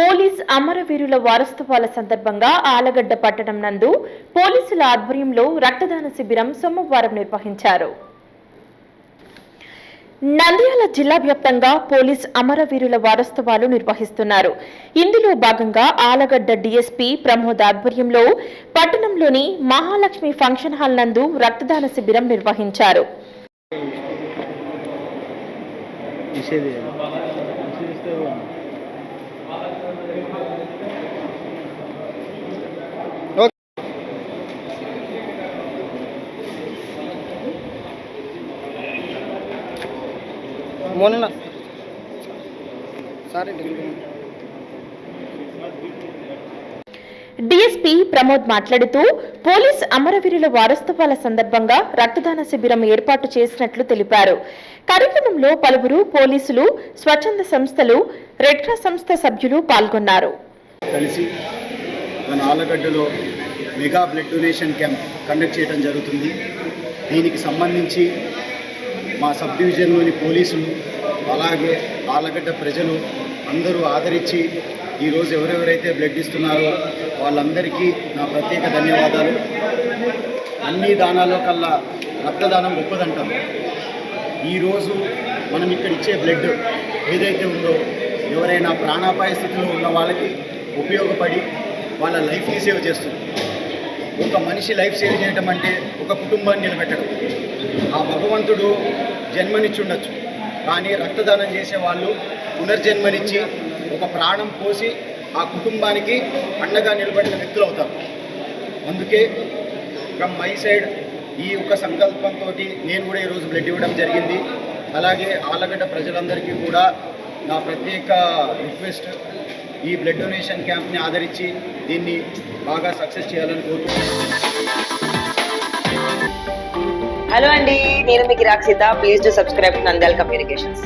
Police అమరవీరుల వారసత్వాల సందర్భంగా ఆలగడ్డ పట్టణం నందు పోలీసుల ఆధ్వర్యంలో రక్తదాన శిబిరం సోమవారం నిర్వహించారు. నంద్యాల జిల్లా వ్యాప్తంగా పోలీస్ అమరవీరుల వారోత్సవాలు నిర్వహిస్తున్నారు. ఇందులో భాగంగా ఆలగడ్డ డీఎస్పీ ప్రమోద్ ఆధ్వర్యంలో పట్టణంలోని మహాలక్ష్మి ఫంక్షన్ హాల్ నందు రక్తదాన శిబిరం నిర్వహించారు. తీసేది తీసేస్తే మోనన్న సారీ డీఎస్పీ ప్రమోద్ మాట్లాడుతూ పోలీస్ అమరవీరుల వారోత్సవాల సందర్భంగా రక్తదాన శిబిరం ఏర్పాటు చేసినట్లు తెలిపారు. కార్యక్రమంలో పలువురు పోలీసులు స్వచ్ఛంద సంస్థలు రెడ్క్రాస్ సంస్థ సభ్యులు పాల్గొన్నారు. కలిసి మన ఆలగడ్డలో mega blood donation camp conduct చేయడం జరుగుతుంది. దీనికి సంబంధించి మా సబ్ డివిజన్లోని పోలీసులు అలాగే ఆలగడ్డ ప్రజలు అందరూ ఆదరించి ఈరోజు ఎవరెవరైతే బ్లడ్ ఇస్తున్నారో వాళ్ళందరికీ నా ప్రత్యేక ధన్యవాదాలు. అన్ని దానాల్లో కల్లా రక్తదానం గొప్పదంటాం. ఈరోజు మనం ఇక్కడ ఇచ్చే బ్లడ్ ఏదైతే ఉందో ఎవరైనా ప్రాణాపాయ స్థితిలో ఉన్న వాళ్ళకి ఉపయోగపడి వాళ్ళ లైఫ్ని సేవ్ చేస్తుంది. ఒక మనిషి లైఫ్ సేవ్ చేయడం అంటే ఒక కుటుంబాన్ని నిలబెట్టడం. ఆ భగవంతుడు జన్మనిచ్చుండొచ్చు కానీ రక్తదానం చేసే వాళ్ళు పునర్జన్మనిచ్చి ఒక ప్రాణం పోసి ఆ కుటుంబానికి అండగా నిలబడిన వ్యక్తులు అవుతారు. అందుకే ఫ్రమ్ మై సైడ్ ఈ యొక్క సంకల్పంతో నేను కూడా ఈరోజు బ్లడ్ ఇవ్వడం జరిగింది. అలాగే ఆలగడ్డ ప్రజలందరికీ కూడా నా ప్రత్యేక రిక్వెస్ట్ ఈ బ్లడ్ డొనేషన్ క్యాంప్ని ఆదరించి దీన్ని బాగా సక్సెస్ చేయాలని కోరుకుంటున్నాను హలో అండి నేను మీకు Rakshita please to subscribe Nandyal communications